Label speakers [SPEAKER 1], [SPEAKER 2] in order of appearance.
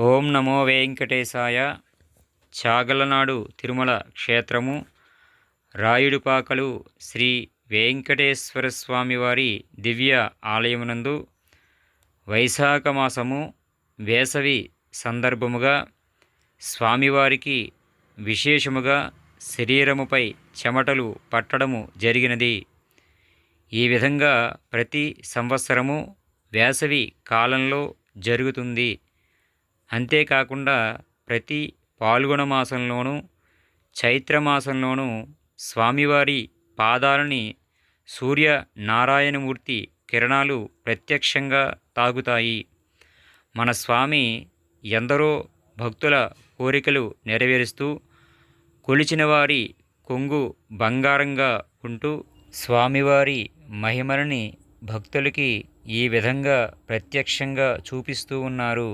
[SPEAKER 1] ఓం నమో వెంకటేశాయ. చాగలనాడు తిరుమల క్షేత్రము. రాయుడుపాకలు శ్రీ వెంకటేశ్వర స్వామివారి దివ్య ఆలయమునందు వైశాఖ మాసము వేసవి సందర్భముగా స్వామివారికి విశేషముగా శరీరముపై చెమటలు పట్టడము జరిగినది. ఈ విధంగా ప్రతి సంవత్సరము వేసవి కాలంలో జరుగుతుంది. అంతేకాకుండా ప్రతి పాల్గొన మాసంలోనూ చైత్రమాసంలోనూ స్వామివారి పాదాలని సూర్య నారాయణమూర్తి కిరణాలు ప్రత్యక్షంగా తాగుతాయి. మన స్వామి ఎందరో భక్తుల కోరికలు నెరవేరుస్తూ కొలిచిన వారి కొంగు బంగారంగా ఉంటూ స్వామివారి మహిమలని భక్తులకి ఈ విధంగా ప్రత్యక్షంగా చూపిస్తూ ఉన్నారు.